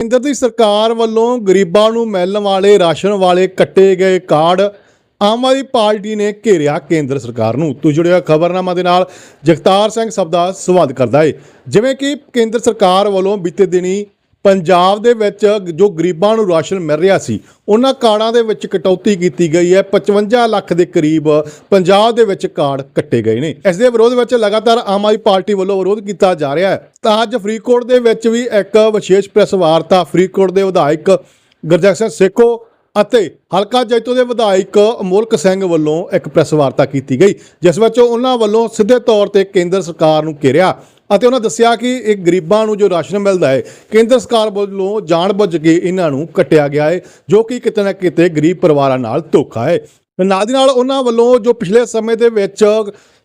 ਕੇਂਦਰ ਦੀ ਸਰਕਾਰ ਵੱਲੋਂ ਗਰੀਬਾਂ ਨੂੰ ਮਿਲਣ ਵਾਲੇ ਰਾਸ਼ਨ ਵਾਲੇ ਕੱਟੇ ਗਏ ਕਾਰਡ ਆਮ ਆਦਮੀ ਪਾਰਟੀ ਨੇ ਘੇਰਿਆ ਕੇਂਦਰ ਸਰਕਾਰ ਨੂੰ। ਤੋਂ ਜੁੜਿਆ ਖਬਰਨਾਮਾ ਦੇ ਨਾਲ ਜਗਤਾਰ ਸਿੰਘ ਸਬਦਾ ਸੰਵਾਦ ਕਰਦਾ ਏ। ਜਿਵੇਂ ਕਿ ਕੇਂਦਰ ਸਰਕਾਰ ਵੱਲੋਂ ਬੀਤੇ ਦਿਨੀ ਪੰਜਾਬ ਦੇ ਵਿੱਚ ਜੋ ਗਰੀਬਾਂ ਨੂੰ ਰਾਸ਼ਨ ਮਿਲ ਰਿਹਾ ਸੀ, ਉਹਨਾਂ ਕਾਰਡਾਂ ਦੇ ਵਿੱਚ ਕਟੌਤੀ ਕੀਤੀ ਗਈ ਹੈ। 55 ਲੱਖ ਦੇ ਕਰੀਬ ਪੰਜਾਬ ਦੇ ਵਿੱਚ ਕਾਰਡ ਕੱਟੇ ਗਏ ਨੇ। ਇਸ ਦੇ ਵਿਰੋਧ ਵਿੱਚ ਲਗਾਤਾਰ ਆਮ ਆਦਮੀ ਪਾਰਟੀ ਵੱਲੋਂ ਵਿਰੋਧ ਕੀਤਾ ਜਾ ਰਿਹਾ ਹੈ। ਤਾਂ ਅੱਜ ਫਰੀਦਕੋਟ ਦੇ ਵਿੱਚ ਵੀ ਇੱਕ ਵਿਸ਼ੇਸ਼ ਪ੍ਰੈਸ ਵਾਰਤਾ ਫਰੀਦਕੋਟ ਦੇ ਵਿਧਾਇਕ ਗੁਰਜਸ ਸਿੰਘ ਸੇਖੋ ਅਤੇ ਹਲਕਾ ਜੈਤੋ ਦੇ ਵਿਧਾਇਕ ਅਮੋਲਕ ਸਿੰਘ ਵੱਲੋਂ ਇੱਕ ਪ੍ਰੈਸ ਵਾਰਤਾ ਕੀਤੀ ਗਈ, ਜਿਸ ਵਿੱਚ ਉਹਨਾਂ ਵੱਲੋਂ ਸਿੱਧੇ ਤੌਰ ਤੇ ਕੇਂਦਰ ਸਰਕਾਰ ਨੂੰ ਘੇਰਿਆ ਅਤੇ ਉਹਨਾਂ ਦੱਸਿਆ ਕਿ ਇਹ ਗਰੀਬਾਂ ਨੂੰ ਜੋ ਰਾਸ਼ਨ ਮਿਲਦਾ ਹੈ, ਕੇਂਦਰ ਸਰਕਾਰ ਵੱਲੋਂ ਜਾਣਬੁੱਝ ਕੇ ਇਹਨਾਂ ਨੂੰ ਕੱਟਿਆ ਗਿਆ ਹੈ, ਜੋ ਕਿ ਕਿਤੇ ਨਾ ਕਿਤੇ ਗਰੀਬ ਪਰਿਵਾਰਾਂ ਨਾਲ ਧੋਖਾ ਹੈ। ਨਾਲ ਦੀ ਨਾਲ ਉਹਨਾਂ ਵੱਲੋਂ ਜੋ ਪਿਛਲੇ ਸਮੇਂ ਦੇ ਵਿੱਚ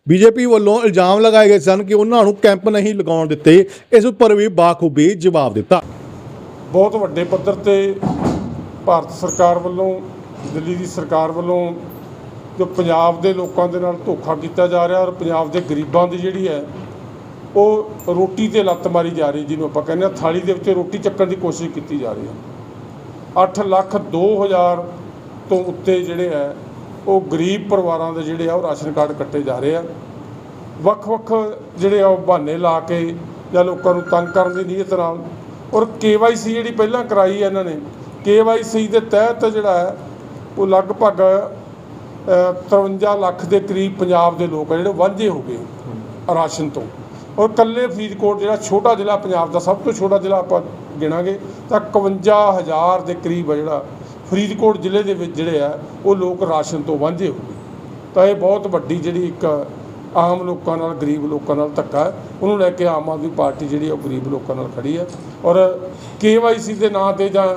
ਬੀਜੇਪੀ ਵੱਲੋਂ ਇਲਜ਼ਾਮ ਲਗਾਏ ਗਏ ਸਨ ਕਿ ਉਹਨਾਂ ਨੂੰ ਕੈਂਪ ਨਹੀਂ ਲਗਾਉਣ ਦਿੱਤੇ, ਇਸ ਉੱਪਰ ਵੀ ਬਾਖੂਬੀ ਜਵਾਬ ਦਿੱਤਾ। ਬਹੁਤ ਵੱਡੇ ਪੱਧਰ ਤੇ ਭਾਰਤ ਸਰਕਾਰ ਵੱਲੋਂ, ਦਿੱਲੀ ਦੀ ਸਰਕਾਰ ਵੱਲੋਂ ਜੋ ਪੰਜਾਬ ਦੇ ਲੋਕਾਂ ਦੇ ਨਾਲ ਧੋਖਾ ਕੀਤਾ ਜਾ ਰਿਹਾ ਔਰ ਪੰਜਾਬ ਦੇ ਗਰੀਬਾਂ ਦੀ ਜਿਹੜੀ ਹੈ ਉਹ ਰੋਟੀ ਤੇ ਲੱਤ ਮਾਰੀ ਜਾ ਰਹੀ ਜਿਹਨੂੰ ਆਪਾਂ ਕਹਿੰਦੇ ਆ ਥਾਲੀ ਦੇ ਵਿੱਚ ਰੋਟੀ ਚੱਕਣ ਦੀ ਕੋਸ਼ਿਸ਼ ਕੀਤੀ ਜਾ ਰਹੀ ਹੈ। 8 ਲੱਖ 2000 ਤੋਂ ਉੱਤੇ ਜਿਹੜੇ ਹੈ ਉਹ ਗਰੀਬ ਪਰਿਵਾਰਾਂ ਦੇ ਜਿਹੜੇ ਆ ਉਹ ਰਾਸ਼ਨ ਕਾਰਡ ਕੱਟੇ ਜਾ ਰਹੇ ਆ। ਵੱਖ-ਵੱਖ ਜਿਹੜੇ ਆ ਉਹ ਬਹਾਨੇ ਲਾ ਕੇ ਜਾਂ ਲੋਕਾਂ ਨੂੰ ਤੰਗ ਕਰਨ ਦੀ ਨੀਅਤ ਨਾਲ। ਔਰ ਕੇਵਾਈਸੀ ਜਿਹੜੀ ਪਹਿਲਾਂ ਕਰਾਈ ਹੈ ਇਹਨਾਂ ਨੇ ਕੇਵਾਈਸੀ ਦੇ ਤਹਿਤ ਜਿਹੜਾ ਹੈ ਉਹ ਲਗਭਗ ਅ, 53 ਲੱਖ ਦੇ ਕਰੀਬ ਪੰਜਾਬ ਦੇ ਲੋਕ ਆ ਜਿਹੜੇ ਵਾਂਝੇ ਹੋ ਗਏ ਰਾਸ਼ਨ ਤੋਂ। ਔਰ ਕੱਲੇ ਫਰੀਦਕੋਟ ਜਿਹੜਾ ਛੋਟਾ ਜ਼ਿਲ੍ਹਾ ਪੰਜਾਬ ਦਾ ਸਭ ਤੋਂ ਛੋਟਾ ਜ਼ਿਲ੍ਹਾ ਆਪਾਂ ਗਿਣਾਂਗੇ, ਤਾਂ 51000 ਦੇ ਕਰੀਬ ਆ ਜਿਹੜਾ ਫਰੀਦਕੋਟ ਜ਼ਿਲ੍ਹੇ ਦੇ ਵਿੱਚ ਜਿਹੜੇ ਆ, ਉਹ ਲੋਕ ਰਾਸ਼ਨ ਤੋਂ ਵਾਂਝੇ ਹੋ ਗਏ। ਤਾਂ ਇਹ ਬਹੁਤ ਵੱਡੀ ਜਿਹੜੀ ਇੱਕ ਆਮ ਲੋਕਾਂ ਨਾਲ, ਗਰੀਬ ਲੋਕਾਂ ਨਾਲ ਧੱਕਾ ਹੈ। ਉਹਨੂੰ ਲੈ ਕੇ ਆਮ ਆਦਮੀ ਪਾਰਟੀ ਜਿਹੜੀ ਉਹ ਗਰੀਬ ਲੋਕਾਂ ਨਾਲ ਖੜੀ ਹੈ। ਔਰ ਕੇਵਾਈਸੀ ਦੇ ਨਾਂ ਤੇ ਜਾਂ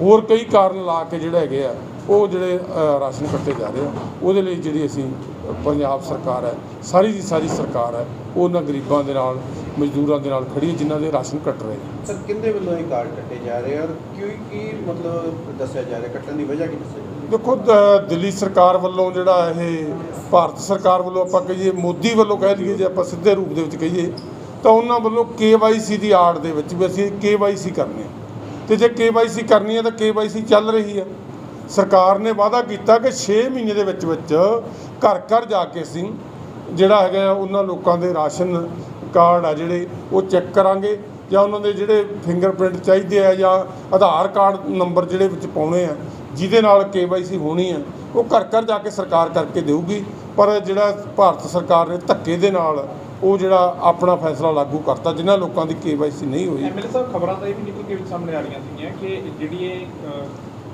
ਹੋਰ ਕਈ ਕਾਰਨ ਲਾ ਕੇ ਜਿਹੜੇ ਹੈਗੇ ਆ ਉਹ ਜਿਹੜੇ ਰਾਸ਼ਨ ਕੱਟੇ ਜਾ ਰਹੇ ਆ ਉਹਦੇ ਲਈ ਜਿਹੜੀ ਅਸੀਂ ਪੰਜਾਬ ਸਰਕਾਰ ਹੈ ਸਾਰੀ ਦੀ ਸਾਰੀ ਸਰਕਾਰ ਹੈ ਉਹ ਉਹਨਾਂ ਗਰੀਬਾਂ ਦੇ ਨਾਲ ਮਜ਼ਦੂਰਾਂ ਦੇ ਨਾਲ ਖੜੀ ਹੈ ਜਿਨ੍ਹਾਂ ਦੇ ਰਾਸ਼ਨ ਕੱਟ ਰਹੇ ਸਰ ਕਿੰਦੇ ਵੱਲੋਂ ਇਹ ਕਾਰਡ ਕੱਟੇ ਜਾ ਰਹੇ ਆ ਔਰ ਕਿਉਂ ਕੀ ਮਤਲਬ ਦੱਸਿਆ ਜਾ ਰਿਹਾ? ਕੱਟਣ ਦੀ ਵਜ੍ਹਾ ਕੀ ਦੱਸਿਆ ਦੇਖੋ ਦਿੱਲੀ ਸਰਕਾਰ ਵੱਲੋਂ ਜਿਹੜਾ ਇਹ ਭਾਰਤ ਸਰਕਾਰ ਵੱਲੋਂ ਆਪਾਂ ਕਹੀਏ ਮੋਦੀ ਵੱਲੋਂ ਕਹਿ ਦਈਏ ਜੇ ਆਪਾਂ ਸਿੱਧੇ ਰੂਪ ਦੇ ਵਿੱਚ ਕਹੀਏ ਤਾਂ ਉਹਨਾਂ ਵੱਲੋਂ KYC ਦੀ ਆੜ ਦੇ ਵਿੱਚ ਵੀ ਅਸੀਂ KYC ਕਰਨੀ ਹੈ। ਤੇ ਜੇ KYC ਕਰਨੀ ਹੈ ਤਾਂ KYC ਚੱਲ ਰਹੀ ਹੈ। ਸਰਕਾਰ ਨੇ ਵਾਅਦਾ ਕੀਤਾ ਕਿ 6 ਮਹੀਨੇ ਦੇ ਵਿੱਚ ਵਿੱਚ ਘਰ ਘਰ ਜਾ ਕੇ ਅਸੀਂ ਜਿਹੜਾ ਹੈਗਾ ਉਹਨਾਂ ਲੋਕਾਂ ਦੇ ਰਾਸ਼ਨ ਕਾਰਡ ਆ ਜਿਹੜੇ, ਉਹ ਚੈੱਕ ਕਰਾਂਗੇ ਜਾਂ ਉਹਨਾਂ ਦੇ ਜਿਹੜੇ ਫਿੰਗਰਪ੍ਰਿੰਟ ਚਾਹੀਦੇ ਆ ਜਾਂ ਆਧਾਰ ਕਾਰਡ ਨੰਬਰ ਜਿਹੜੇ ਵਿੱਚ ਪਾਉਣੇ ਆ, ਜਿਹਦੇ ਨਾਲ KYC ਹੋਣੀ ਆ, ਉਹ ਘਰ ਘਰ ਜਾ ਕੇ ਸਰਕਾਰ ਕਰਕੇ ਦੇਊਗੀ, ਪਰ ਜਿਹੜਾ ਭਾਰਤ ਸਰਕਾਰ ਨੇ ਧੱਕੇ ਦੇ ਨਾਲ ਉਹ ਜਿਹੜਾ ਆਪਣਾ ਫੈਸਲਾ ਲਾਗੂ ਕਰਤਾ, ਜਿਨ੍ਹਾਂ ਲੋਕਾਂ ਦੀ KYC ਨਹੀਂ ਹੋਈ। ਐਮਐਲਏ ਸਾਹਿਬ, ਖਬਰਾਂ ਤਾਂ ਇਹ ਵੀ ਨਿਕਲ ਕੇ ਵੀ ਸਾਹਮਣੇ ਆ ਰਹੀਆਂ ਸੀਗੀਆਂ ਕਿ ਜਿਹੜੀ ਇਹ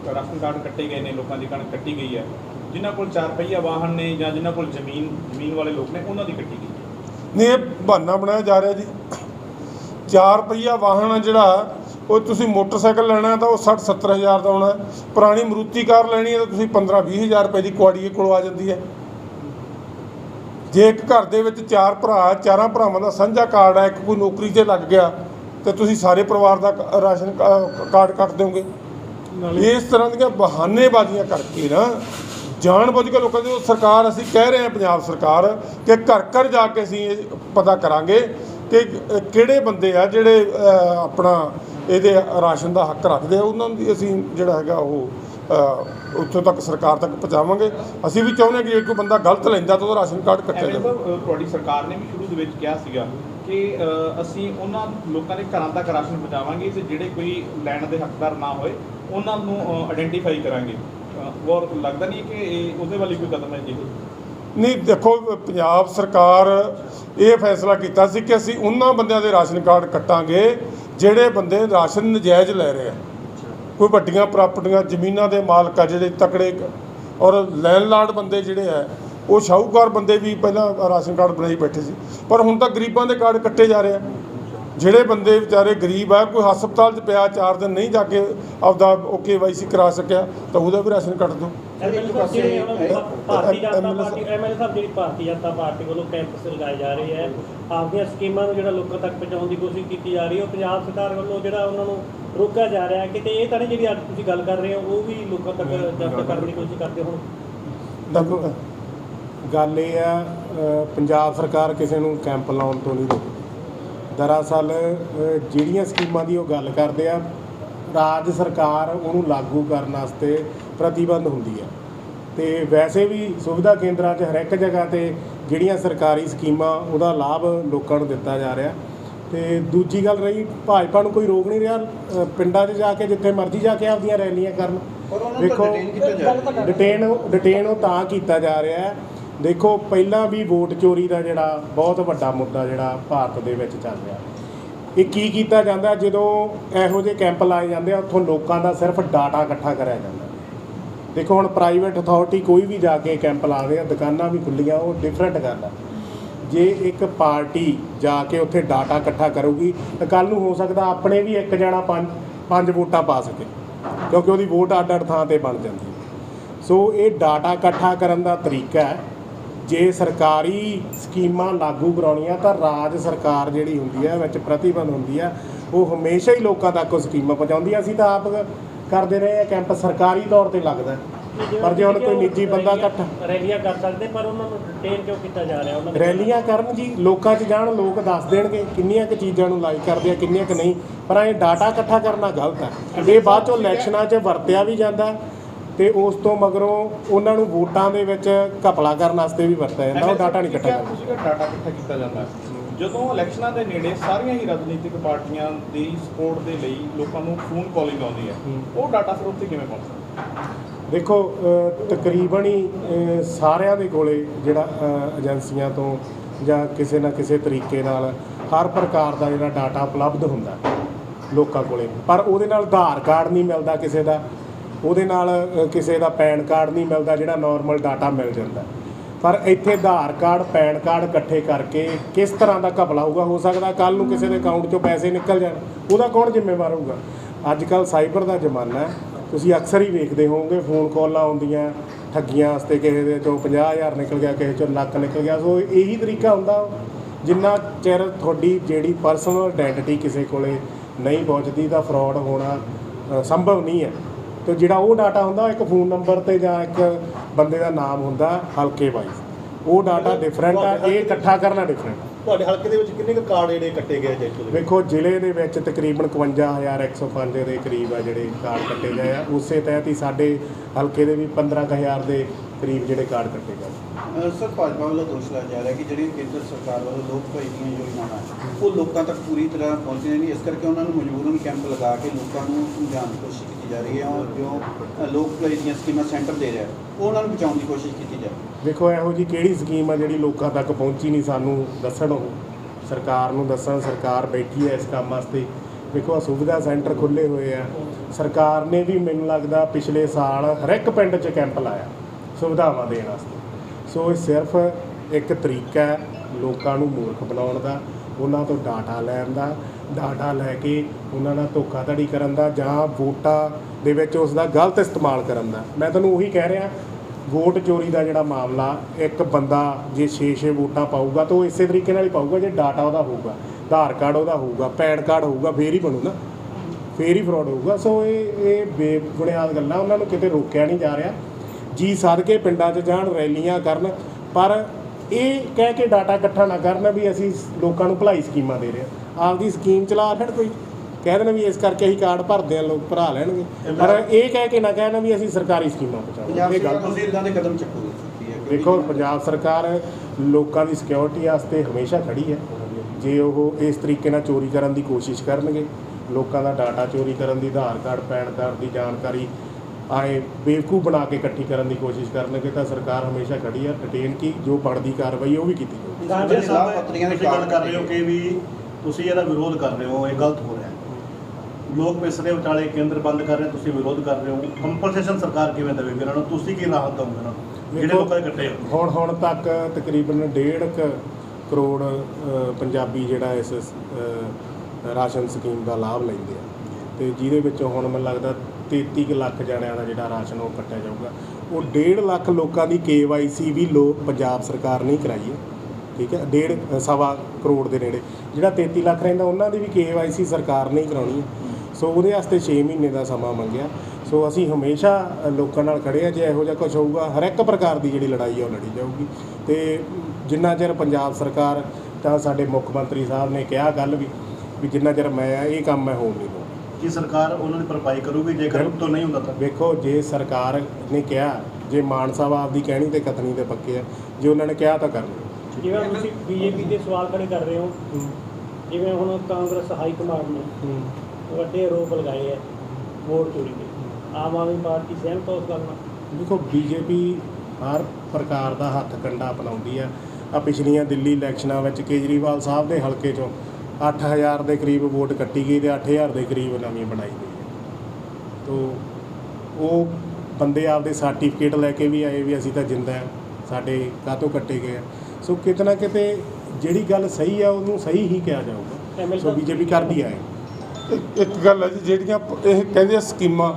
ਰਾਸ਼ਨ ਕਾਰਡ ਕੱਟੇ ਗਏ ਨੇ, ਲੋਕਾਂ ਦੀ ਕਣਕ ਕੱਟੀ ਗਈ ਹੈ। ਜਿਨ੍ਹਾਂ ਕੋਲ ਚਾਰ ਪਹੀਆ ਵਾਹਨ ਨੇ ਜਾਂ ਜਿਨ੍ਹਾਂ ਕੋਲ ਜ਼ਮੀਨ ਜ਼ਮੀਨ ਵਾਲੇ ਲੋਕ ਨੇ, ਉਹਨਾਂ ਦੀ ਕੱਟੀ ਗਈ ਹੈ। ਨਹੀਂ, ਇਹ ਬਹਾਨਾ ਬਣਾਇਆ ਜਾ ਰਿਹਾ ਜੀ। ਚਾਰ ਪਹੀਆ ਵਾਹਨ ਆ ਜਿਹੜਾ, ਉਹ ਤੁਸੀਂ ਮੋਟਰਸਾਈਕਲ ਲੈਣਾ ਤਾਂ ਉਹ 60 70 ਹਜ਼ਾਰ ਦਾ ਆਉਣਾ ਪੁਰਾਣੀ ਮਰੂਤੀ ਕਾਰ ਲੈਣੀ ਹੈ ਤਾਂ ਤੁਸੀਂ 15 20 ਹਜ਼ਾਰ ਰੁਪਏ ਦੀ ਕੁਆੜੀਏ ਕੋਲ ਆ ਜਾਂਦੀ ਹੈ। ਜੇ ਇੱਕ ਘਰ ਦੇ ਵਿੱਚ ਚਾਰ ਭਰਾ, ਚਾਰਾਂ ਭਰਾਵਾਂ ਦਾ ਸਾਂਝਾ ਕਾਰਡ ਹੈ, ਇੱਕ ਕੋਈ ਨੌਕਰੀ ਤੇ ਲੱਗ ਗਿਆ, ਤੇ ਤੁਸੀਂ ਸਾਰੇ ਪਰਿਵਾਰ ਦਾ ਰਾਸ਼ਨ ਕਾਰਡ ਕੱਟ ਦਿਓਗੇ। ਇਸ ਤਰ੍ਹਾਂ ਦੀਆਂ ਬਹਾਨੇਬਾਜ਼ੀਆਂ ਕਰਕੇ ਨਾ ਜਾਣਬੁੱਝ ਕੇ ਲੋਕਾਂ ਦੀ ਉਹ ਸਰਕਾਰ ਅਸੀਂ ਕਹਿ ਰਹੇ ਹਾਂ ਪੰਜਾਬ ਸਰਕਾਰ ਕਿ ਘਰ ਘਰ ਜਾ ਕੇ ਅਸੀਂ ਇਹ ਪਤਾ ਕਰਾਂਗੇ ਕਿ ਕਿਹੜੇ ਬੰਦੇ ਆ ਜਿਹੜੇ ਆਪਣਾ ਇਹਦੇ ਰਾਸ਼ਨ ਦਾ ਹੱਕ ਰੱਖਦੇ ਆ ਉਹਨਾਂ ਦੀ ਅਸੀਂ ਜਿਹੜਾ ਹੈਗਾ ਉਹ ਉੱਥੋਂ ਤੱਕ ਸਰਕਾਰ ਤੱਕ ਪਹੁੰਚਾਵਾਂਗੇ। ਅਸੀਂ ਵੀ ਚਾਹੁੰਦੇ ਹਾਂ ਕਿ ਜੇ ਕੋਈ ਬੰਦਾ ਗਲਤ ਲੈਂਦਾ ਤਾਂ ਉਹਦਾ ਰਾਸ਼ਨ ਕਾਰਡ ਕੱਟਿਆ ਐਮਐਲਏ ਜਾਵੇ। ਤੁਹਾਡੀ ਸਰਕਾਰ ਨੇ ਵੀ ਸ਼ੁਰੂ ਦੇ ਵਿੱਚ ਕਿਹਾ ਸੀਗਾ ਕਿ ਅਸੀਂ ਉਹਨਾਂ ਲੋਕਾਂ ਦੇ ਘਰਾਂ ਤੱਕ ਰਾਸ਼ਨ ਪਹੁੰਚਾਵਾਂਗੇ ਤੇ ਜਿਹੜੇ ਕੋਈ ਲੈਣ ਦੇ ਹੱਕਦਾਰ ਨਾ ਹੋਏ ਉਹਨਾਂ ਨੂੰ ਆਇਡੈਂਟੀਫਾਈ ਕਰਾਂਗੇ। ਅ, ਲੱਗਦਾ ਨਹੀਂ ਕਿ ਇਹ ਉਹਦੇ ਵਾਲੀ ਕੋਈ ਕਦਮ ਹੈ ਜੀ ਨਹੀਂ ਦੇਖੋ ਪੰਜਾਬ ਸਰਕਾਰ ਇਹ ਫੈਸਲਾ ਕੀਤਾ ਸੀ ਕਿ ਅਸੀਂ ਉਹਨਾਂ ਬੰਦਿਆਂ ਦੇ ਰਾਸ਼ਨ ਕਾਰਡ ਕੱਟਾਂਗੇ ਜਿਹੜੇ ਬੰਦੇ ਰਾਸ਼ਨ ਨਜਾਇਜ਼ ਲੈ ਰਹੇ ਆ। ਕੋਈ ਵੱਡੀਆਂ ਪ੍ਰਾਪਰਟੀਆਂ ਜ਼ਮੀਨਾਂ ਦੇ ਮਾਲਕ ਆ ਜਿਹੜੇ ਤਕੜੇ ਕ- ਔਰ ਲੈਂਡਲਾਰਡ ਬੰਦੇ ਜਿਹੜੇ ਆ ਉਹ ਸ਼ਾਹੂਕਾਰ ਬੰਦੇ ਵੀ ਪਹਿਲਾਂ ਰਾਸ਼ਨ ਕਾਰਡ ਬਣਾਈ ਬੈਠੇ ਸੀ। ਪਰ ਹੁਣ ਤਾਂ ਗਰੀਬਾਂ ਦੇ ਕਾਰਡ ਕੱਟੇ ਜਾ ਰਹੇ ਆ। ਜਿਹੜੇ ਬੰਦੇ ਵਿਚਾਰੇ ਗਰੀਬ ਆ ਕੋਈ ਹਸਪਤਾਲ 'ਚ ਪਿਆ 4 ਦਿਨ ਨਹੀਂ ਜਾ ਕੇ ਆਪਦਾ ਉਹ KYC ਕਰਾ ਸਕਿਆ ਤਾਂ ਉਹਦਾ ਵੀ ਰਾਸ਼ਨ ਕੱਟ ਦਿਓ ਐਮਐਲਏ ਸਾਹਿਬ ਜਿਹੜੇ ਹੁਣ Bharatiya Janata MLA party MLA ਸਾਹਿਬ ਜਿਹੜੀ ਭਾਰਤੀ ਜਨਤਾ ਪਾਰਟੀ ਵੱਲੋਂ ਕੈਂਪਸ ਲਗਾਏ ਜਾ ਰਹੇ ਹੈ ਆਪਦੀਆਂ ਸਕੀਮਾਂ ਨੂੰ ਜਿਹੜਾ ਲੋਕਾਂ ਤੱਕ ਪਹੁੰਚਾਉਣ ਦੀ ਕੋਸ਼ਿਸ਼ ਕੀਤੀ ਜਾ ਰਹੀ ਹੈ ਉਹ ਪੰਜਾਬ ਸਰਕਾਰ ਵੱਲੋਂ ਜਿਹੜਾ ਉਹਨਾਂ ਨੂੰ ਰੋਕਿਆ ਜਾ ਰਿਹਾ ਹੈ ਕਿਤੇ ਇਹ ਤਾਂ ਨਹੀਂ ਜਿਹੜੀ ਅੱਜ ਤੁਸੀਂ ਗੱਲ ਕਰ ਰਹੇ ਹੋ ਉਹ ਵੀ ਲੋਕਾਂ ਤੱਕ ਜਨਤਕ ਕਰਨ ਦੀ ਕੋਸ਼ਿਸ਼ ਕਰਦੇ ਹੁਣ। ਦੇਖੋ ਗੱਲ ਇਹ ਆ ਪੰਜਾਬ ਸਰਕਾਰ ਕਿਸੇ ਨੂੰ ਕੈਂਪ ਲਾਉਣ ਤੋਂ ਨਹੀਂ ਰੋਕਦੀ। ਦਰਅਸਲ ਜਿਹੜੀਆਂ ਸਕੀਮਾਂ ਦੀ ਉਹ ਗੱਲ ਕਰਦੇ ਆ ਰਾਜ ਸਰਕਾਰ ਉਹਨੂੰ ਲਾਗੂ ਕਰਨ ਵਾਸਤੇ ਪ੍ਰਤੀਬੰਧ ਹੁੰਦੀ ਹੈ ਤੇ ਵੈਸੇ ਵੀ ਸੁਵਿਧਾ ਕੇਂਦਰਾਂ 'ਚ ਹਰ ਇੱਕ ਜਗ੍ਹਾ ਤੇ ਜਿਹੜੀਆਂ ਸਰਕਾਰੀ ਸਕੀਮਾਂ ਉਹਦਾ ਲਾਭ ਲੋਕਾਂ ਨੂੰ ਦਿੱਤਾ ਜਾ ਰਿਹਾ। ਤੇ ਦੂਜੀ ਗੱਲ ਰਹੀ ਭਾਜਪਾ ਨੂੰ ਕੋਈ ਰੋਕ ਨਹੀਂ ਰਿਹਾ ਪਿੰਡਾਂ 'ਚ ਜਾ ਕੇ ਜਿੱਥੇ ਮਰਜ਼ੀ ਜਾ ਕੇ ਆਪਦੀਆਂ ਰੈਲੀਆਂ ਕਰਨ। ਪਰ ਉਹਨਾਂ ਨੂੰ ਤਾਂ detain ਕੀਤਾ ਜਾ ਰਿਹਾ। ਡਿਟੇਨ ਡਿਟੇਨ ਉਹ ਤਾਂ ਕੀਤਾ ਜਾ ਰਿਹਾ। ਹੈ ਦੇਖੋ, ਪਹਿਲਾਂ ਵੀ ਵੋਟ ਚੋਰੀ ਦਾ ਜਿਹੜਾ ਬਹੁਤ ਵੱਡਾ ਮੁੱਦਾ ਜਿਹੜਾ ਭਾਰਤ ਦੇ ਵਿੱਚ ਚੱਲ ਰਿਹਾ। ਇਹ ਕੀ ਕੀਤਾ ਜਾਂਦਾ, ਜਦੋਂ ਇਹੋ ਜਿਹੇ ਕੈਂਪ ਲਾਏ ਜਾਂਦੇ ਆ, ਉੱਥੋਂ ਲੋਕਾਂ ਦਾ ਸਿਰਫ ਡਾਟਾ ਇਕੱਠਾ ਕਰਿਆ ਜਾਂਦਾ। ਦੇਖੋ, ਹੁਣ ਪ੍ਰਾਈਵੇਟ ਅਥਾਰਟੀ ਕੋਈ ਵੀ ਜਾ ਕੇ ਕੈਂਪ ਲਾਵੇ ਆ ਦੁਕਾਨਾਂ ਵੀ ਖੁੱਲੀਆਂ ਉਹ ਡਿਫਰੈਂਟ ਗੱਲ ਆ। ਜੇ ਇੱਕ ਪਾਰਟੀ ਜਾ ਕੇ ਉੱਥੇ ਡਾਟਾ ਇਕੱਠਾ ਕਰੂਗੀ, ਤਾਂ ਕੱਲ ਨੂੰ ਹੋ ਸਕਦਾ ਆਪਣੇ ਵੀ ਇੱਕ ਜਣਾ ਪੰਜ ਪੰਜ ਵੋਟਾਂ ਪਾ ਸਕੇ, ਕਿਉਂਕਿ ਉਹਦੀ ਵੋਟ ਅੱਡ ਅੱਡ ਥਾਂ ਤੇ ਬਣ ਜਾਂਦੀ ਹੈ। ਸੋ ਇਹ ਡਾਟਾ ਇਕੱਠਾ ਕਰਨ ਦਾ ਤਰੀਕਾ ਹੈ। ਜੇ ਸਰਕਾਰੀ ਸਕੀਮਾਂ ਲਾਗੂ ਕਰਾਉਣੀਆਂ ਤਾਂ ਰਾਜ ਸਰਕਾਰ ਜਿਹੜੀ ਹੁੰਦੀ ਹੈ ਵਿੱਚ ਪ੍ਰਤੀਬੰਧ ਹੁੰਦੀ ਹੈ ਉਹ ਹਮੇਸ਼ਾ ਹੀ ਲੋਕਾਂ ਤੱਕ ਉਹ ਸਕੀਮਾਂ ਪਹੁੰਚਾਉਂਦੀ ਅਸੀਂ ਤਾਂ ਆਪ ਕਰਦੇ ਰਹੇ ਆ ਕੈਂਪ ਸਰਕਾਰੀ ਤੌਰ ਤੇ ਲੱਗਦਾ। ਪਰ ਜੇ ਹੁਣ ਕੋਈ ਨਿੱਜੀ ਬੰਦਾ ਇਕੱਠਾ ਰੈਲੀਆਂ ਕਰ ਸਕਦੇ ਪਰ ਉਹਨਾਂ ਨੂੰ ਡਿਟੇਨ ਕਿਉਂ ਕੀਤਾ ਜਾ ਰਿਹਾ? ਉਹਨਾਂ ਦੇ ਰੈਲੀਆਂ ਕਰਨ ਜੀ ਲੋਕਾਂ 'ਚ ਜਾਣ ਲੋਕ ਦੱਸ ਦੇਣਗੇ ਕਿੰਨੀਆਂ ਕੁ ਚੀਜ਼ਾਂ ਨੂੰ ਲਾਈਕ ਕਰਦੇ ਆ ਕਿੰਨੀਆਂ ਕੁ ਨਹੀਂ। ਪਰ ਇਹ ਡਾਟਾ ਇਕੱਠਾ ਕਰਨਾ ਗਲਤ ਹੈ। ਇਹ ਬਾਅਦ ਚੋਂ ਇਲੈਕਸ਼ਨਾਂ 'ਚ ਵਰਤਿਆ ਵੀ ਜਾਂਦਾ ਤੇ ਉਸ ਤੋਂ ਮਗਰੋਂ ਉਹਨਾਂ ਨੂੰ ਵੋਟਾਂ ਦੇ ਵਿੱਚ ਘਪਲਾ ਕਰਨ ਵਾਸਤੇ ਵੀ ਵਰਤਿਆ ਜਾਂਦਾ ਉਹ ਡਾਟਾ ਨਹੀਂ ਇਕੱਠਾ ਤੁਸੀਂ ਕਿਹਾ ਡਾਟਾ ਇਕੱਠਾ ਕੀਤਾ ਜਾਂਦਾ। ਜਦੋਂ ਇਲੈਕਸ਼ਨਾਂ ਦੇ ਨੇੜੇ ਸਾਰੀਆਂ ਹੀ ਰਾਜਨੀਤਿਕ ਪਾਰਟੀਆਂ ਦੀ ਸਪੋਰਟ ਦੇ ਲਈ ਲੋਕਾਂ ਨੂੰ ਫੋਨ ਕਾਲਿੰਗ ਆਉਂਦੀ ਹੈ ਉਹ ਡਾਟਾ ਫਿਰ ਉੱਥੇ ਕਿਵੇਂ ਪਹੁੰਚਦਾ? ਦੇਖੋ ਤਕਰੀਬਨ ਹੀ ਸਾਰਿਆਂ ਦੇ ਕੋਲੇ ਜਿਹੜਾ ਏਜੰਸੀਆਂ ਤੋਂ ਜਾਂ ਕਿਸੇ ਨਾ ਕਿਸੇ ਤਰੀਕੇ ਨਾਲ ਹਰ ਪ੍ਰਕਾਰ ਦਾ ਜਿਹੜਾ ਡਾਟਾ ਉਪਲਬਧ ਹੁੰਦਾ ਲੋਕਾਂ ਕੋਲੇ। ਪਰ ਉਹਦੇ ਨਾਲ ਆਧਾਰ ਕਾਰਡ ਨਹੀਂ ਮਿਲਦਾ ਕਿਸੇ ਦਾ ਉਹਦੇ ਨਾਲ ਕਿਸੇ ਦਾ ਪੈਨ ਕਾਰਡ ਨਹੀਂ ਮਿਲਦਾ ਜਿਹੜਾ ਨਾਰਮਲ ਡਾਟਾ ਮਿਲ ਜਾਂਦਾ। ਪਰ ਇੱਥੇ ਆਧਾਰ ਕਾਰਡ, ਪੈਨ ਕਾਰਡ ਇਕੱਠੇ ਕਰਕੇ ਕਿਸ ਤਰ੍ਹਾਂ ਦਾ ਘਪਲਾ ਹੋਊਗਾ? ਹੋ ਸਕਦਾ ਕੱਲ ਨੂੰ ਕਿਸੇ ਦੇ ਅਕਾਊਂਟ 'ਚੋਂ ਪੈਸੇ ਨਿਕਲ ਜਾਣ। ਉਹਦਾ ਕੌਣ ਜ਼ਿੰਮੇਵਾਰ ਹੋਊਗਾ? ਅੱਜ ਕੱਲ ਸਾਈਬਰ ਦਾ ਜ਼ਮਾਨਾ ਹੈ। ਤੁਸੀਂ ਅਕਸਰ ਹੀ ਵੇਖਦੇ ਹੋਵੋਗੇ ਫੋਨ ਕਾਲਾਂ ਆਉਂਦੀਆਂ, ਠੱਗੀਆਂ ਵਾਸਤੇ ਕਿਸੇ ਦੇ ਚੋਂ 50000 ਨਿਕਲ ਗਿਆ, ਕਿਸੇ ਚੋਂ ਲੱਖ ਨਿਕਲ ਗਿਆ। ਸੋ ਇਹੀ ਤਰੀਕਾ ਹੁੰਦਾ। ਜਿੰਨਾ ਚਿਰ ਤੁਹਾਡੀ ਜਿਹੜੀ ਪਰਸਨਲ ਆਇਡੈਂਟੀਟੀ ਕਿਸੇ ਕੋਲੇ ਨਹੀਂ ਪਹੁੰਚਦੀ, ਤਾਂ ਫਰਾਡ ਹੋਣਾ ਸੰਭਵ ਨਹੀਂ ਹੈ। ਤੇ ਜਿਹੜਾ ਉਹ ਡਾਟਾ ਹੁੰਦਾ ਇੱਕ ਫੋਨ ਨੰਬਰ ਤੇ ਜਾਂ ਇੱਕ ਬੰਦੇ ਦਾ ਨਾਮ ਹੁੰਦਾ ਹਲਕੇ ਵਾਈਜ਼ ਉਹ ਡਾਟਾ ਡਿਫਰੈਂਟ ਆ ਇਹ ਇਕੱਠਾ ਕਰਨਾ ਡਿਫਰੈਂਟ ਤੁਹਾਡੇ ਹਲਕੇ ਦੇ ਵਿੱਚ ਕਿੰਨੇ ਕੁ ਕਾਰਡ ਜਿਹੜੇ ਕੱਟੇ ਗਏ ਵਿੱਚ? ਵੇਖੋ ਜ਼ਿਲ੍ਹੇ ਦੇ ਵਿੱਚ ਤਕਰੀਬਨ 51105 ਦੇ ਕਰੀਬ ਆ ਜਿਹੜੇ ਕਾਰਡ ਕੱਟੇ ਗਏ ਆ। ਉਸੇ ਤਹਿਤ ਹੀ ਸਾਡੇ ਹਲਕੇ ਦੇ ਵੀ 15000 ਦੇ ਕਰੀਬ ਜਿਹੜੇ ਕਾਰਡ ਕੱਟੇ ਗਏ। ਸਰ ਭਾਜਪਾ ਵੱਲੋਂ ਦੋਸ਼ ਲਾਇਆ ਜਾ ਰਿਹਾ ਕਿ ਜਿਹੜੀ ਕੇਂਦਰ ਸਰਕਾਰ ਵੱਲੋਂ ਲੋਕ ਭਲਾਈ ਦੀਆਂ ਯੋਜਨਾਵਾਂ ਉਹ ਲੋਕਾਂ ਤੱਕ ਪੂਰੀ ਤਰ੍ਹਾਂ ਪਹੁੰਚਦੀਆਂ ਨਹੀਂ। ਇਸ ਕਰਕੇ ਉਹਨਾਂ ਨੂੰ ਮਜਬੂਰਨ ਕੈਂਪ ਲਗਾ ਕੇ ਲੋਕਾਂ ਨੂੰ ਸਮਝਾਉਣ ਦੀ ਕੋਸ਼ਿਸ਼ ਕੀਤੀ ਜਾ ਰਹੀ ਹੈ ਔਰ ਜੋ ਲੋਕ ਭਲਾਈ ਦੀਆਂ ਸਕੀਮਾਂ ਸੈਂਟਰ ਦੇ ਰਿਹਾ ਉਹ ਉਹਨਾਂ ਨੂੰ ਬਚਾਉਣ ਦੀ ਕੋਸ਼ਿਸ਼ ਕੀਤੀ ਜਾ ਰਹੀ ਹੈ। ਵੇਖੋ ਇਹੋ ਜੀ ਕਿਹੜੀ ਸਕੀਮ ਆ ਜਿਹੜੀ ਲੋਕਾਂ ਤੱਕ ਪਹੁੰਚੀ ਨਹੀਂ ਸਾਨੂੰ ਦੱਸਣ ਉਹ? ਸਰਕਾਰ ਨੂੰ ਦੱਸਣ ਸਰਕਾਰ ਬੈਠੀ ਹੈ ਇਸ ਕੰਮ ਵਾਸਤੇ। ਵੇਖੋ ਆਹ ਸੁਵਿਧਾ ਸੈਂਟਰ ਖੁੱਲੇ ਹੋਏ ਆ। ਸਰਕਾਰ ਨੇ ਵੀ ਮੈਨੂੰ ਲੱਗਦਾ ਪਿਛਲੇ ਸਾਲ ਹਰ ਇੱਕ ਪਿੰਡ 'ਚ ਕੈਂਪ ਲਾਇਆ। ਸੁਵਿਧਾਵਾਂ ਦੇਣ ਵਾਸਤੇ। ਸੋ ਇਹ ਸਿਰਫ ਇੱਕ ਤਰੀਕਾ ਹੈ ਲੋਕਾਂ ਨੂੰ ਮੂਰਖ ਬਣਾਉਣ ਦਾ, ਉਹਨਾਂ ਤੋਂ ਡਾਟਾ ਲੈਣ ਦਾ, ਡਾਟਾ ਲੈ ਕੇ ਉਹਨਾਂ ਨਾਲ ਧੋਖਾਧੜੀ ਕਰਨ ਦਾ ਜਾਂ ਵੋਟਾਂ ਦੇ ਵਿੱਚ ਉਸ ਦਾ ਗਲਤ ਇਸਤੇਮਾਲ ਕਰਨ ਦਾ। ਮੈਂ ਤੁਹਾਨੂੰ ਉਹੀ ਕਹਿ ਰਿਹਾ, ਵੋਟ ਚੋਰੀ ਦਾ ਜਿਹੜਾ ਮਾਮਲਾ, ਇੱਕ ਬੰਦਾ ਜੇ 6-6 ਵੋਟਾਂ ਪਾਊਗਾ ਤਾਂ ਉਹ ਇਸੇ ਤਰੀਕੇ ਨਾਲ ਹੀ ਪਾਊਗਾ, ਜੇ ਡਾਟਾ ਉਹਦਾ ਹੋਊਗਾ, ਆਧਾਰ ਕਾਰਡ ਉਹਦਾ ਹੋਊਗਾ, ਪੈਨ ਕਾਰਡ ਹੋਊਗਾ, ਫੇਰ ਹੀ ਬਣੂ ਨਾ। ਫੇਰ ਹੀ ਫਰਾਡ ਹੋਊਗਾ। ਸੋ ਇਹ ਇਹ ਬੇਬੁਨਿਆਦ ਗੱਲਾਂ, ਉਹਨਾਂ ਨੂੰ ਕਿਤੇ ਰੋਕਿਆ ਨਹੀਂ ਜਾ ਰਿਹਾ। ਜੀ ਸਦ ਕੇ ਪਿੰਡਾਂ 'ਚ ਜਾਣ ਰੈਲੀਆਂ ਕਰਨ ਪਰ ਇਹ ਕਹਿ ਕੇ ਡਾਟਾ ਇਕੱਠਾ ਨਾ ਕਰਨ ਵੀ ਅਸੀਂ ਲੋਕਾਂ ਨੂੰ ਭਲਾਈ ਸਕੀਮਾਂ ਦੇ ਰਹੇ ਹਾਂ। ਆਪਦੀ ਸਕੀਮ ਚਲਾ ਲੈਣ ਕੋਈ। ਕਹਿ ਦੇਣ ਵੀ ਇਸ ਕਰਕੇ ਅਸੀਂ ਕਾਰਡ ਭਰਦੇ ਆ ਲੋਕ ਭਰਾ ਲੈਣਗੇ। ਪਰ ਇਹ ਕਹਿ ਕੇ ਨਾ ਕਹਿਣ ਵੀ ਅਸੀਂ ਸਰਕਾਰੀ ਸਕੀਮਾਂ ਪਹੁੰਚਾਉਂਦੇ ਇਹ ਗੱਲ ਤੁਸੀਂ ਇਦਾਂ ਦੇ ਕਦਮ ਚੱਕੋਗੇ ਦੇਖੋ ਪੰਜਾਬ ਸਰਕਾਰ ਲੋਕਾਂ ਦੀ ਸਿਕਿਉਰਿਟੀ ਵਾਸਤੇ ਹਮੇਸ਼ਾ ਖੜੀ ਹੈ। ਜੇ ਉਹ ਇਸ ਤਰੀਕੇ ਨਾਲ ਚੋਰੀ ਕਰਨ ਦੀ ਕੋਸ਼ਿਸ਼ ਕਰਨਗੇ ਲੋਕਾਂ ਦਾ ਡਾਟਾ ਚੋਰੀ ਕਰਨ ਦੀ ਆਧਾਰ ਕਾਰਡ ਪੈਨ ਕਾਰਡ ਦੀ ਜਾਣਕਾਰੀ ਆਏ ਬੇਵਕੂਫ ਬਣਾ ਕੇ ਇਕੱਠੀ ਕਰਨ ਦੀ ਕੋਸ਼ਿਸ਼ ਕਰਨਗੇ ਤਾਂ ਸਰਕਾਰ ਹਮੇਸ਼ਾ ਖੜੀ ਹੈ ਡਿਟੇਨ ਕੀ ਜੋ ਬਣਦੀ ਕਾਰਵਾਈ ਉਹ ਵੀ ਕੀਤੀ ਜਾਊਗੀ। ਗਾਂਧੀ ਸਾਹਿਬ ਪੱਤਰੀਆਂ ਦੇ ਗੱਲ ਕਰ ਰਹੇ ਹੋ ਕਿ ਵੀ ਤੁਸੀਂ ਇਹਦਾ ਵਿਰੋਧ ਕਰ ਰਹੇ ਹੋ ਇਹ ਗਲਤ ਹੋ ਰਿਹਾ ਹੈ। ਲੋਕ ਪਿਸਰੇ ਵਿਚਾਲੇ ਕੇਂਦਰ ਬੰਦ ਕਰ ਰਹੇ ਤੁਸੀਂ ਵਿਰੋਧ ਕਰ ਰਹੇ ਹੋ। ਕੰਪਨਸੇਸ਼ਨ ਸਰਕਾਰ ਕਿਵੇਂ ਦੇਵੇਗੀ ਇਹਨਾਂ ਨੂੰ? ਤੁਸੀਂ ਕੀ ਰਾਹਤ ਦਓਗੇ ਇਹਨਾਂ ਨੂੰ? ਜਿਹੜੇ ਲੋਕਾਂ ਦੇ ਕੱਟੇ ਹੋ। ਹੁਣ ਹੁਣ ਤੱਕ ਤਕਰੀਬਨ 1.5 ਕਰੋੜ ਪੰਜਾਬੀ ਜਿਹੜਾ ਇਸ ਰਾਸ਼ਨ ਸਕੀਮ ਦਾ ਲਾਭ ਲੈਂਦੇ ਆ। ਤੇ ਜਿਹਦੇ ਵਿੱਚੋਂ ਹੁਣ ਮੈਨੂੰ ਲੱਗਦਾ 33 ਕੁ ਲੱਖ ਜਣਿਆਂ ਦਾ ਜਿਹੜਾ ਰਾਸ਼ਨ ਉਹ ਕੱਟਿਆ ਜਾਊਗਾ। ਉਹ 1.5 ਲੱਖ ਲੋਕਾਂ ਦੀ KYC ਵੀ ਲੋ ਪੰਜਾਬ ਸਰਕਾਰ ਨੇ ਹੀ ਕਰਾਈ ਹੈ। ਠੀਕ ਹੈ ਡੇਢ ਅ, ਸਵਾ ਕਰੋੜ ਦੇ ਨੇੜੇ। ਜਿਹੜਾ 33 ਲੱਖ ਰਹਿੰਦਾ ਉਹਨਾਂ ਦੀ ਵੀ KYC ਸਰਕਾਰ ਨੇ ਹੀ ਕਰਾਉਣੀ ਹੈ। ਸੋ ਉਹਦੇ ਵਾਸਤੇ 6 ਮਹੀਨੇ ਦਾ ਸਮਾਂ ਮੰਗਿਆ। ਸੋ ਅਸੀਂ ਹਮੇਸ਼ਾ ਲੋਕਾਂ ਨਾਲ ਖੜੇ ਆ ਜੇ ਇਹੋ ਜਿਹਾ ਕੁਝ ਹੋਊਗਾ ਹਰ ਇੱਕ ਪ੍ਰਕਾਰ ਦੀ ਜਿਹੜੀ ਲੜਾਈ ਆ ਉਹ ਲੜੀ ਜਾਊਗੀ। ਤੇ ਜਿੰਨਾ ਚਿਰ ਪੰਜਾਬ ਸਰਕਾਰ ਤਾਂ ਸਾਡੇ ਮੁੱਖ ਮੰਤਰੀ ਸਾਹਿਬ ਨੇ ਕਿਹਾ ਗੱਲ ਵੀ ਵੀ ਜਿੰਨਾ ਚਿਰ ਮੈਂ ਆ ਇਹ ਕੰਮ ਮੈਂ ਹੋਣ ਨਹੀਂ ਦਊਂਗਾ। ਕੀ ਸਰਕਾਰ ਉਹਨਾਂ ਦੀ ਭਰਪਾਈ ਕਰੂਗੀ? ਜੇਕਰ ਤੋਂ ਨਹੀਂ ਹੁੰਦਾ ਤਾਂ? ਵੇਖੋ ਜੇ ਸਰਕਾਰ ਨੇ ਕਿਹਾ ਜੇ ਮਾਨ ਸਾਹਿਬ ਆਪਦੀ ਕਹਿਣੀ ਤੇ ਕਥਨੀ ਤੇ ਪੱਕੇ ਆ ਜੇ ਉਹਨਾਂ ਨੇ ਕਿਹਾ ਤਾਂ ਕਰ ਲਓ। ਜਿਵੇਂ ਤੁਸੀਂ ਬੀਜੇਪੀ ਦੇ ਸਵਾਲ ਖੜੇ ਕਰ ਰਹੇ ਹੋ ਜਿਵੇਂ ਹੁਣ ਕਾਂਗਰਸ ਹਾਈ ਕਮਾਂਡ ਨੇ ਵੱਡੇ ਆਰੋਪ ਲਗਾਏ ਹੈ ਵੋਟ ਚੋਰੀ ਦੇ। ਆਮ ਆਦਮੀ ਪਾਰਟੀ ਸਹਿਮਤ ਹੋ ਉਸ ਗੱਲ ਨਾਲ? ਦੇਖੋ ਬੀਜੇਪੀ ਹਰ ਪ੍ਰਕਾਰ ਦਾ ਹੱਥ ਕੰਡਾ ਅਪਣਾਉਂਦੀ ਆ। ਆ ਪਿਛਲੀਆਂ ਦਿੱਲੀ ਇਲੈਕਸ਼ਨਾਂ ਵਿੱਚ ਕੇਜਰੀਵਾਲ ਸਾਹਿਬ ਦੇ ਹਲਕੇ ਚੋਂ 8000 ਦੇ ਕਰੀਬ ਵੋਟ ਕੱਟੀ ਗਈ ਤੇ 8000 ਦੇ ਕਰੀਬ ਨਵੀਂ ਬਣਾਈ ਗਈ ਤੋ ਉਹ ਬੰਦੇ ਆਪਦੇ ਸਰਟੀਫਿਕੇਟ ਲੈ ਕੇ ਵੀ ਆਏ ਵੀ ਅਸੀਂ ਤਾਂ ਜਿੰਦਾ ਹਾਂ ਸਾਡੇ ਕਾਹਤੋਂ ਕੱਟੇ ਗਏ ਆ। ਸੋ ਕਿਤੇ ਨਾ ਕਿਤੇ ਜਿਹੜੀ ਗੱਲ ਸਹੀ ਆ ਉਹਨੂੰ ਸਹੀ ਹੀ ਕਿਹਾ ਜਾਊਗਾ। ਸੋ ਬੀਜੇਪੀ ਕਰਦੀ ਆਏ। ਇੱਕ- ਇੱਕ ਗੱਲ ਹੈ ਜੀ ਜਿਹੜੀਆਂ ਇਹ ਕਹਿੰਦੇ ਆ ਸਕੀਮਾਂ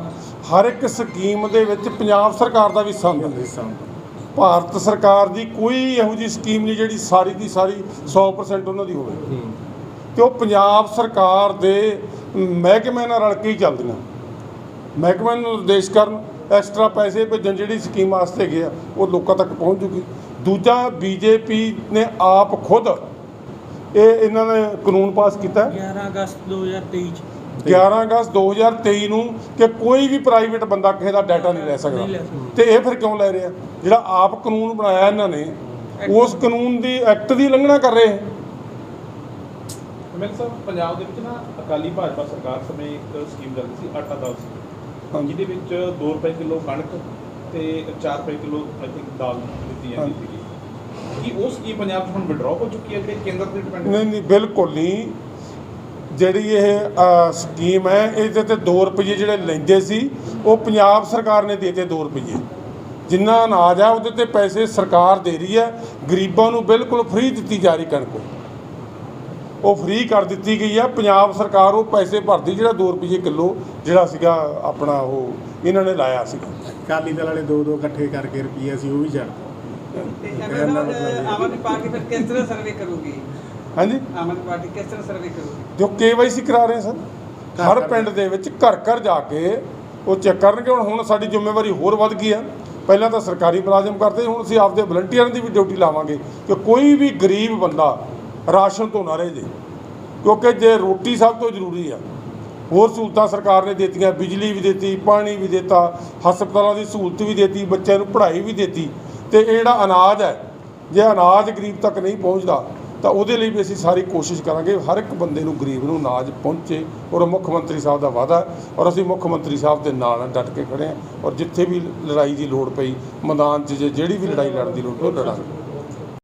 ਹਰ ਇੱਕ ਸਕੀਮ ਦੇ ਵਿੱਚ ਪੰਜਾਬ ਸਰਕਾਰ ਦਾ ਵੀ ਸੰਦ ਹਿੱਸਾ ਭਾਰਤ ਸਰਕਾਰ ਦੀ ਕੋਈ ਇਹੋ ਜਿਹੀ ਸਕੀਮ ਨਹੀਂ ਜਿਹੜੀ ਸਾਰੀ ਦੀ ਸਾਰੀ 100% ਉਹਨਾਂ ਦੀ ਹੋਵੇ। ਤੇ ਉਹ ਪੰਜਾਬ ਸਰਕਾਰ ਦੇ ਮਹਿਕਮੇ ਨਾਲ ਰਲ ਕੇ ਚੱਲਦੀਆਂ। ਮਹਿਕਮੇ ਨੂੰ ਨਿਰਦੇਸ਼ ਕਰਨ ਐਕਸਟਰਾ ਪੈਸੇ ਭੇਜਣ ਜਿਹੜੀ ਸਕੀਮ ਵਾਸਤੇ ਗਿਆ ਉਹ ਲੋਕਾਂ ਤੱਕ ਪਹੁੰਚ ਜੂਗੀ। ਦੂਜਾ ਬੀਜੇਪੀ ਨੇ ਆਪ ਖੁਦ ਇਹ ਇਹਨਾਂ ਨੇ ਕਾਨੂੰਨ ਪਾਸ ਕੀਤਾ ਹੈ। 11 ਅਗਸਤ 2023 ਚ। 11 ਅਗਸਤ 2023 ਨੂੰ ਕਿ ਕੋਈ ਵੀ ਪ੍ਰਾਈਵੇਟ ਬੰਦਾ ਕਿਸੇ ਦਾ ਡਾਟਾ ਨਹੀਂ ਲੈ ਸਕਦਾ। ਨਹੀਂ ਲੈ ਸਕਦਾ। ਤੇ ਇਹ ਫਿਰ ਕਿਉਂ ਲੈ ਰਿਹਾ ਜਿਹੜਾ ਆਪ ਕਾਨੂੰਨ ਬਣਾਇਆ ਇਹਨਾਂ ਨੇ ਉਸ ਕਾਨੂੰਨ ਦੀ ਐਕਟ ਦੀ ਉਲੰਘਣਾ ਕਰ ਰਹੇ ਹੈ ਮੈਨੂੰ ਸਾਹਿਬ ਪੰਜਾਬ ਦੇ ਵਿੱਚ ਨਾ ਅਕਾਲੀ ਭਾਜਪਾ ਸਰਕਾਰ ਸਮੇਂ ਇੱਕ ਸਕੀਮ ਚੱਲਦੀ ਸੀ ਆਟਾ ਦਾਲ ਸਕੀਮ। ਜਿਹਦੇ ਵਿੱਚ 2 ਰੁਪਏ ਕਿਲੋ ਕਣਕ ਤੇ 4 ਰੁਪਏ ਕਿਲੋ ਆਈ ਥਿੰਕ ਦਾਲ ਦਿੱਤੀ ਜਾਂਦੀ। ਸੀਗੀ। ਕੀ ਉਹ ਸਕੀਮ ਪੰਜਾਬ 'ਚ ਹੁਣ ਵਿਡਰਾਅ ਹੋ ਚੁੱਕੀ ਹੈ ਜਿਹੜੀ ਕੇਂਦਰ ਤੇ ਡਿਪੈਂਡ ਨਹੀਂ ਨਹੀਂ ਬਿਲਕੁਲ ਨਹੀਂ। ਜਿਹੜੀ ਇਹ ਸਕੀਮ ਹੈ ਇਹਦੇ ਤੇ 2 ਰੁਪਏ ਜਿਹੜੇ ਲੈਂਦੇ ਸੀ ਉਹ ਪੰਜਾਬ ਸਰਕਾਰ ਨੇ ਦੇਤੇ 2 ਰੁਪਏ ਜਿੰਨਾ ਅਨਾਜ ਆ ਉਹਦੇ ਤੇ ਪੈਸੇ ਸਰਕਾਰ ਦੇ ਰਹੀ ਹੈ। ਗਰੀਬਾਂ ਨੂੰ ਬਿਲਕੁਲ ਫ੍ਰੀ ਦਿੱਤੀ ਜਾ ਰਹੀ ਕਣਕ। ਉਹ ਫ੍ਰੀ ਕਰ ਦਿੱਤੀ ਗਈ ਆ। ਪੰਜਾਬ ਸਰਕਾਰ ਉਹ ਪੈਸੇ ਭਰਦੀ ਜਿਹੜਾ 2 ਰੁਪਏ ਕਿਲੋ ਜਿਹੜਾ ਸੀਗਾ ਆਪਣਾ ਉਹ ਇਹਨਾਂ ਨੇ ਲਾਇਆ ਸੀਗਾ। ਅਕਾਲੀ ਦਲ ਵਾਲੇ ਦੋ ਦੋ ਇਕੱਠੇ ਕਰਕੇ ਰੁਪਈਆ ਸੀ ਉਹ ਵੀ ਛੱਡ ਆਮ ਆਦਮੀ ਪਾਰਟੀ ਫਿਰ ਕਿਸ ਤਰ੍ਹਾਂ ਸਰਵੇ ਕਰੂਗੀ? ਹਾਂਜੀ? ਆਮ ਆਦਮੀ ਪਾਰਟੀ ਕਿਸ ਤਰ੍ਹਾਂ ਸਰਵੇ ਕਰੂਗੀ? ਜੋ ਕੇਵਾਈਸੀ ਕਰਾ ਰਹੇ ਸਨ। ਘਰ ਹਰ ਪਿੰਡ ਦੇ ਵਿੱਚ ਘਰ ਘਰ ਜਾ ਕੇ ਉਹ ਚੈੱਕ ਕਰਨਗੇ। ਹੁਣ ਹੁਣ ਸਾਡੀ ਜ਼ਿੰਮੇਵਾਰੀ ਹੋਰ ਵੱਧ ਗਈ ਆ। ਪਹਿਲਾਂ ਤਾਂ ਸਰਕਾਰੀ ਮੁਲਾਜ਼ਮ ਕਰਦੇ ਸੀ, ਹੁਣ ਅਸੀਂ ਆਪਦੇ ਵਲੰਟੀਅਰਾਂ ਦੀ ਵੀ ਡਿਊਟੀ ਲਾਵਾਂਗੇ ਕਿ ਕੋਈ ਵੀ ਗਰੀਬ ਬੰਦਾ ਰਾਸ਼ਨ ਤੋਂ ਨਾ ਰਹੇ ਜੇ ਕਿਉਂਕਿ ਜੇ ਰੋਟੀ ਸਭ ਤੋਂ ਜ਼ਰੂਰੀ ਆ ਹੋਰ ਸਹੂਲਤਾਂ ਸਰਕਾਰ ਨੇ ਦਿੱਤੀਆਂ ਬਿਜਲੀ ਵੀ ਦਿੱਤੀ ਪਾਣੀ ਵੀ ਦਿੱਤਾ ਹਸਪਤਾਲਾਂ ਦੀ ਸਹੂਲਤ ਵੀ ਦਿੱਤੀ ਬੱਚਿਆਂ ਨੂੰ ਪੜ੍ਹਾਈ ਵੀ ਦਿੱਤੀ ਤੇ ਇਹ ਜਿਹੜਾ ਅਨਾਜ ਹੈ ਜੇ ਅਨਾਜ ਗਰੀਬ ਤੱਕ ਨਹੀਂ ਪਹੁੰਚਦਾ ਤਾਂ ਉਹਦੇ ਲਈ ਵੀ ਅਸੀਂ ਸਾਰੀ ਕੋਸ਼ਿਸ਼ ਕਰਾਂਗੇ ਹਰ ਇੱਕ ਬੰਦੇ ਨੂੰ ਗਰੀਬ ਨੂੰ ਅਨਾਜ ਪਹੁੰਚੇ ਔਰ ਮੁੱਖ ਮੰਤਰੀ ਸਾਹਿਬ ਦਾ ਵਾਅਦਾ ਔਰ ਅਸੀਂ ਮੁੱਖ ਮੰਤਰੀ ਸਾਹਿਬ ਦੇ ਨਾਲ ਹਾਂ, ਡਟ ਕੇ ਖੜੇ ਹਾਂ ਔਰ ਜਿੱਥੇ ਵੀ ਲੜਾਈ ਦੀ ਲੋੜ ਪਈ ਮੈਦਾਨ 'ਚ ਜੇ ਜਿਹੜੀ ਵੀ ਲੜਾਈ ਲੜਨ ਦੀ ਲੋੜ ਪਈ ਉਹ ਲੜਾਂਗੇ।